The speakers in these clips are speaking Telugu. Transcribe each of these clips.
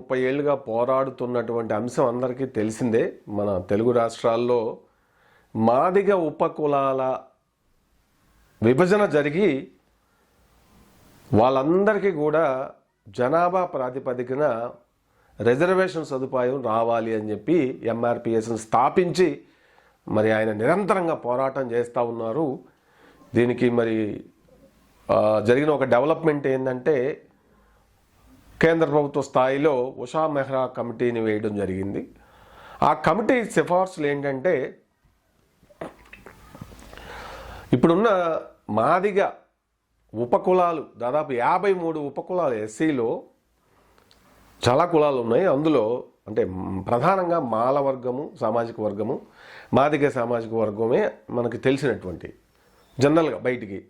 ముప్పై ఏళ్ళుగా పోరాడుతున్నటువంటి అంశం అందరికీ తెలిసిందే. మన తెలుగు రాష్ట్రాల్లో మాదిగ ఉపకులాల విభజన జరిగి వాళ్ళందరికీ కూడా జనాభా ప్రాతిపదికన రిజర్వేషన్ సదుపాయం రావాలి అని చెప్పి ఎంఆర్పిఎస్ని స్థాపించి మరి ఆయన నిరంతరంగా పోరాటం చేస్తూ ఉన్నారు. దీనికి మరి జరిగిన ఒక డెవలప్మెంట్ ఏంటంటే కేంద్ర ప్రభుత్వ స్థాయిలో ఉషా మెహ్రా కమిటీని వేయడం జరిగింది. ఆ కమిటీ సిఫార్సులు ఏంటంటే ఇప్పుడున్న మాదిగ ఉపకులాలు దాదాపు యాభై మూడు ఉపకులాలు ఎస్సీలో చాలా కులాలు ఉన్నాయి. అందులో అంటే ప్రధానంగా మాల వర్గము సామాజిక వర్గము మాదిగ సామాజిక వర్గమే మనకి తెలిసినటువంటి జనరల్గా బయటికి.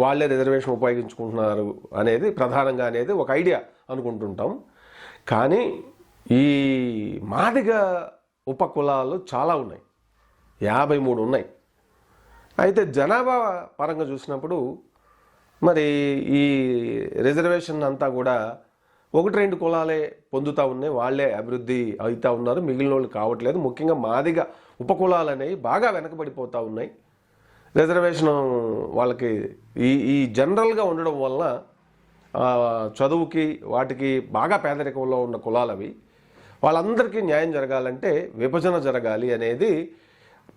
వాళ్ళే రిజర్వేషన్ ఉపయోగించుకుంటున్నారు అనేది ప్రధానంగా అనేది ఒక ఐడియా. అనుకుంటుంటాం. కానీ ఈ మాదిగ ఉపకులాలు చాలా ఉన్నాయి. యాభై మూడు ఉన్నాయి. అయితే జనాభా పరంగా చూసినప్పుడు మరి ఈ రిజర్వేషన్ అంతా కూడా ఒకటి రెండు కులాలే పొందుతూ ఉన్నాయి. వాళ్ళే అభివృద్ధి అవుతూ ఉన్నారు. మిగిలిన వాళ్ళు కావట్లేదు. ముఖ్యంగా మాదిగ ఉపకులాలు అనేవి బాగా వెనకబడిపోతూ ఉన్నాయి. రిజర్వేషన్ వాళ్ళకి ఈ ఈ జనరల్గా ఉండడం వలన చదువుకి వాటికి బాగా పేదరికంలో ఉన్న కులాలవి వాళ్ళందరికీ న్యాయం జరగాలంటే విభజన జరగాలి అనేది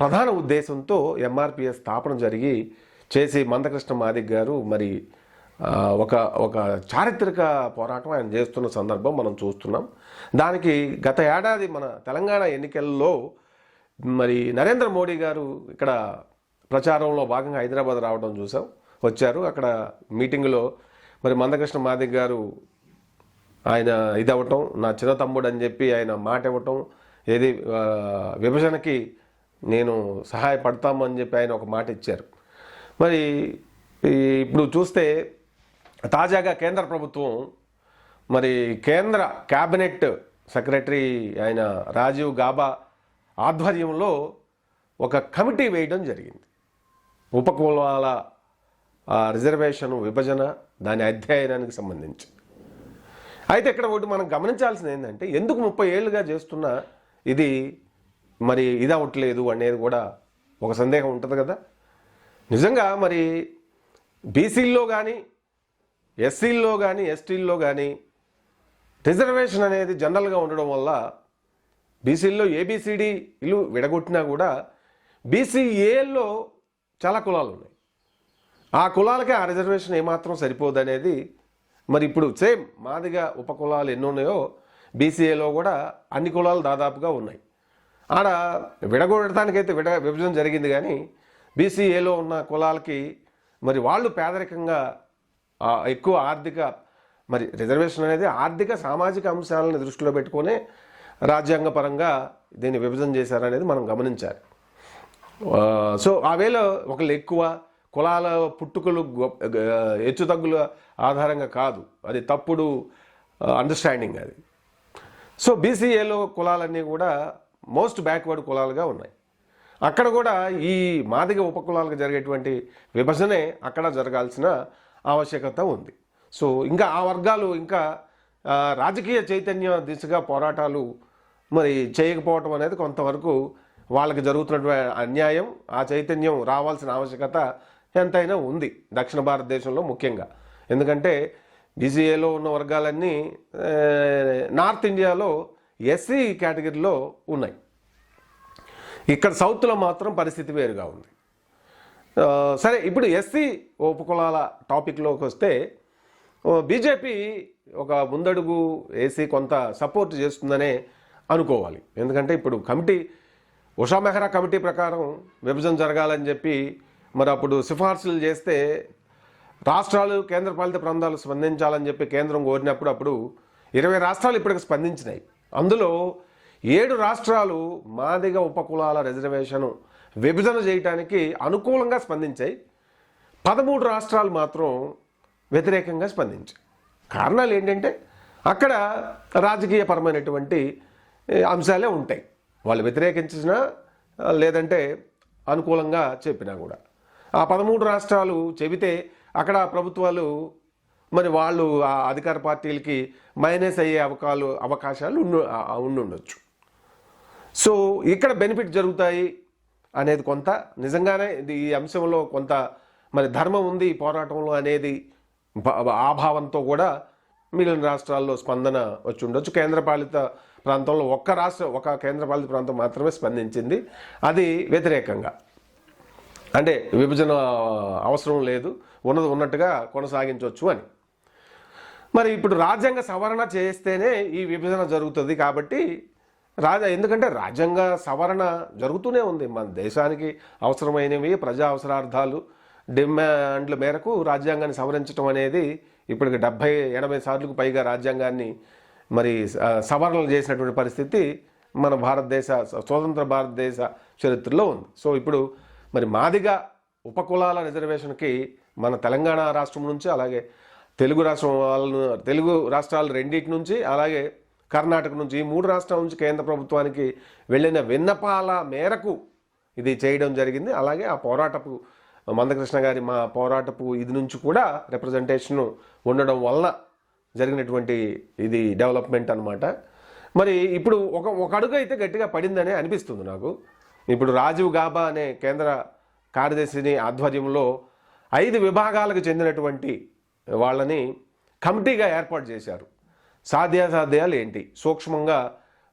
ప్రధాన ఉద్దేశంతో ఎంఆర్పిఎస్ స్థాపన జరిగి చేసి మందకృష్ణ మాదిక్ గారు మరి ఒక ఒక చారిత్రక పోరాటం ఆయన చేస్తున్న సందర్భం మనం చూస్తున్నాం. దానికి గత ఏడాది మన తెలంగాణ ఎన్నికల్లో మరి నరేంద్ర మోడీ గారు ఇక్కడ ప్రచారంలో భాగంగా హైదరాబాద్ రావడం చూసాం. వచ్చారు. అక్కడ మీటింగ్లో మరి మందకృష్ణ మాదిక్ గారు ఆయన ఇదవ్వటం నా చిన్న తమ్ముడు అని చెప్పి ఆయన మాట ఇవ్వటం ఏది విభజనకి నేను సహాయపడతామని చెప్పి ఆయన ఒక మాట ఇచ్చారు. మరి ఈ ఇప్పుడు చూస్తే తాజాగా కేంద్ర ప్రభుత్వం మరి కేంద్ర క్యాబినెట్ సెక్రటరీ ఆయన రాజీవ్ గాబా ఆధ్వర్యంలో ఒక కమిటీ వేయడం జరిగింది. ఉపకులాల రిజర్వేషన్ విభజన దాని అధ్యయనానికి సంబంధించి. అయితే ఇక్కడ ఒకటి మనం గమనించాల్సింది ఏంటంటే ఎందుకు ముప్పై ఏళ్ళుగా చేస్తున్న ఇది మరి ఇది అవ్వట్లేదు అనేది కూడా ఒక సందేహం ఉంటుంది కదా. నిజంగా మరి బీసీల్లో కానీ ఎస్సీల్లో కానీ ఎస్టీల్లో కానీ రిజర్వేషన్ అనేది జనరల్గా ఉండడం వల్ల బీసీల్లో ఏబీసీడీలు విడగొట్టినా కూడా బీసీఏల్లో చాలా కులాలు ఉన్నాయి ఆ కులాలకే ఆ రిజర్వేషన్ ఏమాత్రం సరిపోదనేది మరి ఇప్పుడు సేమ్ మాదిగా ఉపకులాలు ఎన్ని ఉన్నాయో బీసీఏలో కూడా అన్ని కులాలు దాదాపుగా ఉన్నాయి. ఆడ విడగొడటానికైతే విడ విభజన జరిగింది కానీ బీసీఏలో ఉన్న కులాలకి మరి వాళ్ళు పేదరికంగా ఎక్కువ ఆర్థిక మరి రిజర్వేషన్ అనేది ఆర్థిక సామాజిక అంశాలను దృష్టిలో పెట్టుకునే రాజ్యాంగపరంగా దీన్ని విభజన చేశారనేది మనం గమనించాలి. సో ఆ వేళ ఒకళ్ళు ఎక్కువ కులాల పుట్టుకలు హెచ్చుతగ్గుల ఆధారంగా కాదు. అది తప్పుడు అండర్స్టాండింగ్ అది. సో బీసీఏలో కులాలన్నీ కూడా మోస్ట్ బ్యాక్వర్డ్ కులాలుగా ఉన్నాయి. అక్కడ కూడా ఈ మాదిగ ఉపకులాలకు జరిగేటువంటి విభజనే అక్కడ జరగాల్సిన ఆవశ్యకత ఉంది. సో ఇంకా ఆ వర్గాలు ఇంకా రాజకీయ చైతన్య దిశగా పోరాటాలు మరి చేయకపోవటం అనేది కొంతవరకు వాళ్ళకి జరుగుతున్నటువంటి అన్యాయం ఆ చైతన్యం రావాల్సిన ఆవశ్యకత ఎంతైనా ఉంది దక్షిణ భారతదేశంలో ముఖ్యంగా. ఎందుకంటే బీసీఏలో ఉన్న వర్గాలన్నీ నార్త్ ఇండియాలో ఎస్సీ కేటగిరీలో ఉన్నాయి. ఇక్కడ సౌత్లో మాత్రం పరిస్థితి వేరుగా ఉంది. సరే ఇప్పుడు ఎస్సీ ఉపకులాల టాపిక్లోకి వస్తే బీజేపీ ఒక ముందడుగు వేసి కొంత సపోర్ట్ చేస్తుందనే అనుకోవాలి. ఎందుకంటే ఇప్పుడు కమిటీ ఉషా మెహ్రా కమిటీ ప్రకారం విభజన జరగాలని చెప్పి మరి అప్పుడు సిఫార్సులు చేస్తే రాష్ట్రాలు కేంద్రపాలిత ప్రాంతాలు స్పందించాలని చెప్పి కేంద్రం కోరినప్పుడు అప్పుడు ఇరవై రాష్ట్రాలు ఇప్పటికి స్పందించినాయి. అందులో ఏడు రాష్ట్రాలు మాదిగ ఉపకులాల రిజర్వేషన్ విభజన చేయటానికి అనుకూలంగా స్పందించాయి. పదమూడు రాష్ట్రాలు మాత్రం వ్యతిరేకంగా స్పందించాయి. కారణాలు ఏంటంటే అక్కడ రాజకీయపరమైనటువంటి అంశాలే ఉంటాయి. వాళ్ళు వ్యతిరేకించినా లేదంటే అనుకూలంగా చెప్పినా కూడా. ఆ పదమూడు రాష్ట్రాలు చెబితే అక్కడ ప్రభుత్వాలు మరి వాళ్ళు ఆ అధికార పార్టీలకి మైనస్ అయ్యే అవకాశాలు అవకాశాలు ఉండుండొచ్చు. సో ఇక్కడ బెనిఫిట్ జరుగుతాయి అనేది కొంత నిజంగానే ఇది ఈ అంశంలో కొంత మరి ధర్మం ఉంది ఈ పోరాటంలో అనేది ఆభావంతో ఆ భావంతో కూడా మిగిలిన రాష్ట్రాల్లో స్పందన వచ్చి ఉండొచ్చు కేంద్రపాలిత ప్రాంతంలో ఒక్క రాష్ట్ర ఒక కేంద్రపాలిత ప్రాంతం మాత్రమే స్పందించింది. అది వ్యతిరేకంగా. అంటే విభజన అవసరం లేదు ఉన్నది ఉన్నట్టుగా కొనసాగించవచ్చు అని. మరి ఇప్పుడు రాజ్యాంగ సవరణ చేస్తేనే ఈ విభజన జరుగుతుంది కాబట్టి రాజా ఎందుకంటే రాజ్యాంగ సవరణ జరుగుతూనే ఉంది. మన దేశానికి అవసరమైనవి ప్రజా అవసరార్థాలు డిమాండ్ల మేరకు రాజ్యాంగాన్ని సవరించడం అనేది ఇప్పటికి డెబ్బై ఎనభై సార్లకు పైగా రాజ్యాంగాన్ని మరి సవరణలు చేసినటువంటి పరిస్థితి మన భారతదేశ స్వతంత్ర భారతదేశ చరిత్రలో ఉంది. సో ఇప్పుడు మరి మాదిగా ఉపకులాల రిజర్వేషన్కి మన తెలంగాణ రాష్ట్రం నుంచి అలాగే తెలుగు రాష్ట్రం వాళ్ళను తెలుగు రాష్ట్రాలు రెండింటి నుంచి అలాగే కర్ణాటక నుంచి ఈ మూడు రాష్ట్రాల నుంచి కేంద్ర ప్రభుత్వానికి వెళ్ళిన విన్నపాల మేరకు ఇది చేయడం జరిగింది. అలాగే ఆ పోరాటపు మందకృష్ణ గారి మా పోరాటపు ఇది నుంచి కూడా రిప్రజెంటేషన్ ఉండడం వలన జరిగినటువంటి ఇది డెవలప్మెంట్ అనమాట మరి ఇప్పుడు ఒక ఒక అడుగు అయితే గట్టిగా పడిందనే అనిపిస్తుంది నాకు. ఇప్పుడు రాజీవ్ గాబా అనే కేంద్ర కార్యదర్శిని ఆధ్వర్యంలో ఐదు విభాగాలకు చెందినటువంటి వాళ్ళని కమిటీగా ఏర్పాటు చేశారు. సాధ్యాసాధ్యాలు ఏంటి? సూక్ష్మంగా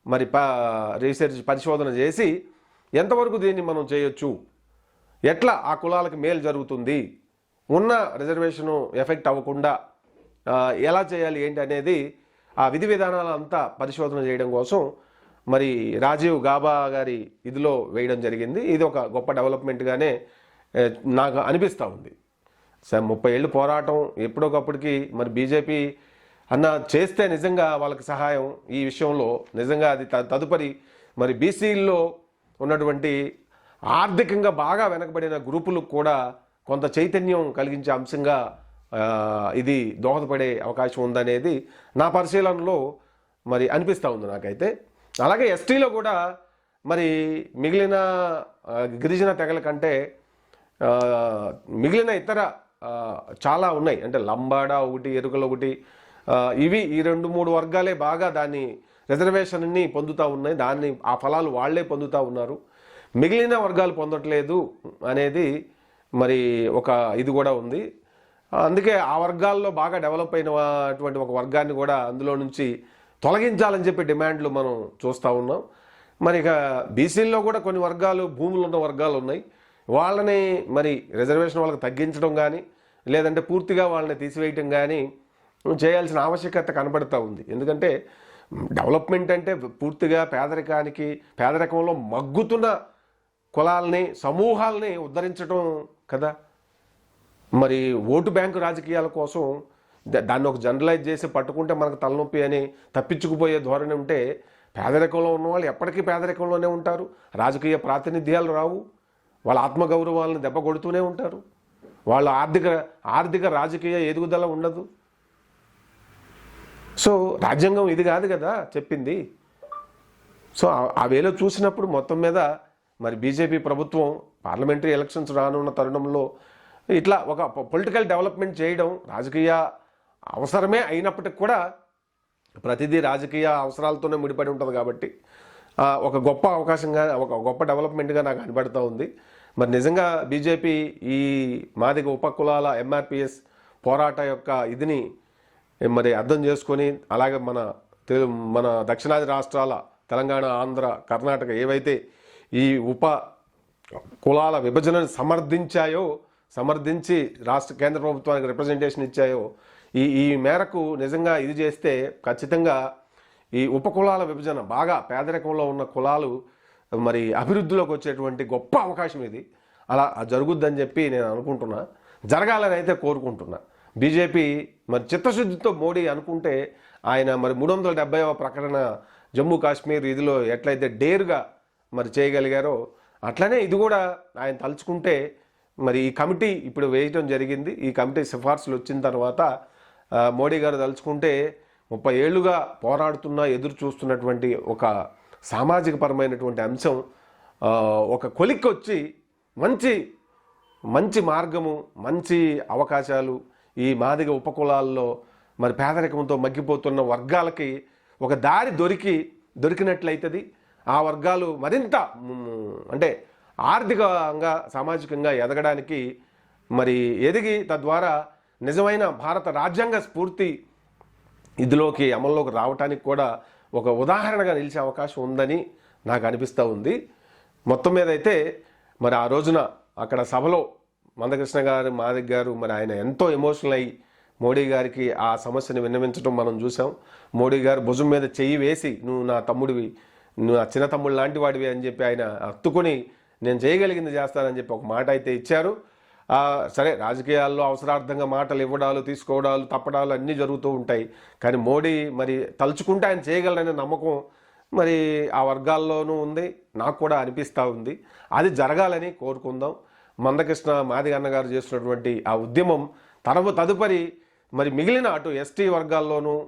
మరి ప రీసెర్చ్ పరిశోధన చేసి ఎంతవరకు దీన్ని మనం చేయొచ్చు? ఎట్లా ఆ కులాలకు మేలు జరుగుతుంది? ఉన్న రిజర్వేషను ఎఫెక్ట్ అవ్వకుండా ఎలా చేయాలి ఏంటి అనేది ఆ విధి విధానాలంతా పరిశోధన చేయడం కోసం మరి రాజీవ్ గాబా గారి ఇదిలో వేయడం జరిగింది. ఇది ఒక గొప్ప డెవలప్మెంట్గానే నాకు అనిపిస్తూ ఉంది. సార్ ముప్పై ఏళ్ళు పోరాటం ఎప్పుడొకప్పటికి మరి బీజేపీ అన్న చేస్తే నిజంగా వాళ్ళకి సహాయం ఈ విషయంలో నిజంగా అది త- తదుపరి మరి బీసీల్లో ఉన్నటువంటి ఆర్థికంగా బాగా వెనకబడిన గ్రూపులకు కూడా కొంత చైతన్యం కలిగించే అంశంగా ఇది దోహదపడే అవకాశం ఉందనేది నా పరిశీలనలో మరి అనిపిస్తూ ఉంది నాకైతే. అలాగే ఎస్టీలో కూడా మరి మిగిలిన గిరిజన తెగల కంటే మిగిలిన ఇతర చాలా ఉన్నాయి. అంటే లంబాడ ఒకటి ఎరుకలు ఒకటి ఇవి ఈ రెండు మూడు వర్గాలే బాగా దాన్ని రిజర్వేషన్ని పొందుతూ ఉన్నాయి. దాన్ని ఆ ఫలాలు వాళ్ళే పొందుతూ ఉన్నారు. మిగిలిన వర్గాలు పొందట్లేదు అనేది మరి ఒక ఇది కూడా ఉంది. అందుకే ఆ వర్గాల్లో బాగా డెవలప్ అయిన అటువంటి ఒక వర్గాన్ని కూడా అందులో నుంచి తొలగించాలని చెప్పి డిమాండ్లు మనం చూస్తూ ఉన్నాం. మరి ఇక బీసీల్లో కూడా కొన్ని వర్గాలు భూములు ఉన్న వర్గాలు ఉన్నాయి. వాళ్ళని మరి రిజర్వేషన్ వాళ్ళకి తగ్గించడం కానీ లేదంటే పూర్తిగా వాళ్ళని తీసివేయటం కానీ చేయాల్సిన ఆవశ్యకత కనబడుతూ ఉంది. ఎందుకంటే డెవలప్మెంట్ అంటే పూర్తిగా పేదరికానికి పేదరికంలో మగ్గుతున్న కులాలని సమూహాలని ఉద్ధరించడం కదా. మరి ఓటు బ్యాంకు రాజకీయాల కోసం దాన్ని ఒక జనరలైజ్ చేసి పట్టుకుంటే మనకు తలనొప్పి అని తప్పించుకుపోయే ధోరణి ఉంటే పేదరికంలో ఉన్న వాళ్ళు ఎప్పటికీ పేదరికంలోనే ఉంటారు. రాజకీయ ప్రాతినిధ్యాలు రావు. వాళ్ళ ఆత్మగౌరవాలను దెబ్బ కొడుతూనే ఉంటారు. వాళ్ళ ఆర్థిక ఆర్థిక రాజకీయ ఎదుగుదల ఉండదు. సో రాజ్యాంగం ఇది కాదు కదా చెప్పింది. సో ఆ- ఆ వేలో చూసినప్పుడు మొత్తం మీద మరి బీజేపీ ప్రభుత్వం పార్లమెంటరీ ఎలక్షన్స్ రానున్న తరుణంలో ఇట్లా ఒక పొలిటికల్ డెవలప్మెంట్ చేయడం రాజకీయ అవసరమే అయినప్పటికి కూడా ప్రతిదీ రాజకీయ అవసరాలతోనే ముడిపడి ఉంటుంది కాబట్టి ఒక గొప్ప అవకాశంగా ఒక గొప్ప డెవలప్మెంట్గా నాకు అనిపడుతూ ఉంది. మరి నిజంగా బీజేపీ ఈ మాదిగ ఉపకులాల ఎంఆర్పిఎస్ పోరాట యొక్క ఇదిని మరి అర్థం చేసుకొని అలాగే మన తెలు మన దక్షిణాది రాష్ట్రాల తెలంగాణ ఆంధ్ర కర్ణాటక ఏవైతే ఈ ఉప కులాల విభజనను సమర్థించాయో సమర్థించి రాష్ట్ర కేంద్ర ప్రభుత్వానికి రిప్రజెంటేషన్ ఇచ్చాయో ఈ ఈ మేరకు నిజంగా ఇది చేస్తే ఖచ్చితంగా ఈ ఉపకులాల విభజన బాగా పేదరికంలో ఉన్న కులాలు మరి అభివృద్ధిలోకి వచ్చేటువంటి గొప్ప అవకాశం ఇది. అలా జరుగుద్దని చెప్పి నేను అనుకుంటున్నా. జరగాలని అయితే కోరుకుంటున్నా. బీజేపీ మరి చిత్తశుద్ధితో మోడీ అనుకుంటే ఆయన మరి మూడు వందల డెబ్బైవ ప్రకటన జమ్మూ కాశ్మీర్ ఇదిలో ఎట్లయితే డేరుగా మరి చేయగలిగారో అట్లనే ఇది కూడా ఆయన తలుచుకుంటే మరి ఈ కమిటీ ఇప్పుడు వేయటం జరిగింది. ఈ కమిటీ సిఫార్సులు వచ్చిన తర్వాత మోడీ గారు తలుచుకుంటే ముప్పై ఏళ్ళుగా పోరాడుతున్న ఎదురు చూస్తున్నటువంటి ఒక సామాజిక పరమైనటువంటి అంశం ఒక కొలిక్కి వచ్చి మంచి మంచి మార్గము మంచి అవకాశాలు ఈ మాదిగ ఉపకులాల్లో మరి పేదరికంతో మగ్గిపోతున్న వర్గాలకి ఒక దారి దొరికి దొరికినట్లయితుంది. ఆ వర్గాలు మరింత అంటే ఆర్థికంగా సామాజికంగా ఎదగడానికి మరి ఎదిగి తద్వారా నిజమైన భారత రాజ్యాంగ స్ఫూర్తి ఇదిలోకి అమల్లోకి రావటానికి కూడా ఒక ఉదాహరణగా నిలిచే అవకాశం ఉందని నాకు అనిపిస్తూ ఉంది. మొత్తం మీద అయితే మరి ఆ రోజున అక్కడ సభలో మందకృష్ణ గారు మాదిక్ గారు మరి ఆయన ఎంతో ఎమోషనల్ అయ్యి మోడీ గారికి ఆ సమస్యను విన్నవించడం మనం చూసాం మోడీ గారు భుజం మీద చెయ్యి వేసి నువ్వు నా తమ్ముడివి నువ్వు నా చిన్న తమ్ముడు లాంటి వాడివి అని చెప్పి ఆయన హత్తుకొని నేను చేయగలిగింది చేస్తానని చెప్పి ఒక మాట అయితే ఇచ్చారు. సరే రాజకీయాల్లో అవసరార్థంగా మాటలు ఇవ్వడాలు తీసుకోవడాలు తప్పడాలు అన్నీ జరుగుతూ ఉంటాయి. కానీ మోడీ మరి తలుచుకుంటే ఆయన చేయగలరనే నమ్మకం మరి ఆ వర్గాల్లోనూ ఉంది. నాకు కూడా అనిపిస్తూ ఉంది. అది జరగాలని కోరుకుందాం. మందకృష్ణ మాదిగన్న గారు చేస్తున్నటువంటి ఆ ఉద్యమం తరవ తదుపరి మరి మిగిలిన అటు ఎస్టీ వర్గాల్లోనూ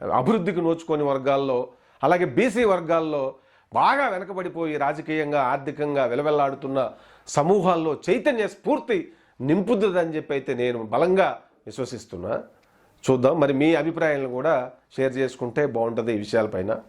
అభివృద్ధికి నోచుకొని వర్గాల్లో అలాగే బీసీ వర్గాల్లో బాగా వెనకబడిపోయి రాజకీయంగా ఆర్థికంగా వెలవెల్లాడుతున్న సమూహాల్లో చైతన్య స్ఫూర్తి నింపుతుందని చెప్పి అయితే నేను బలంగా విశ్వసిస్తున్నా. చూద్దాం. మరి మీ అభిప్రాయాలను కూడా షేర్ చేసుకుంటే బాగుంటుంది ఈ విషయాలపైన.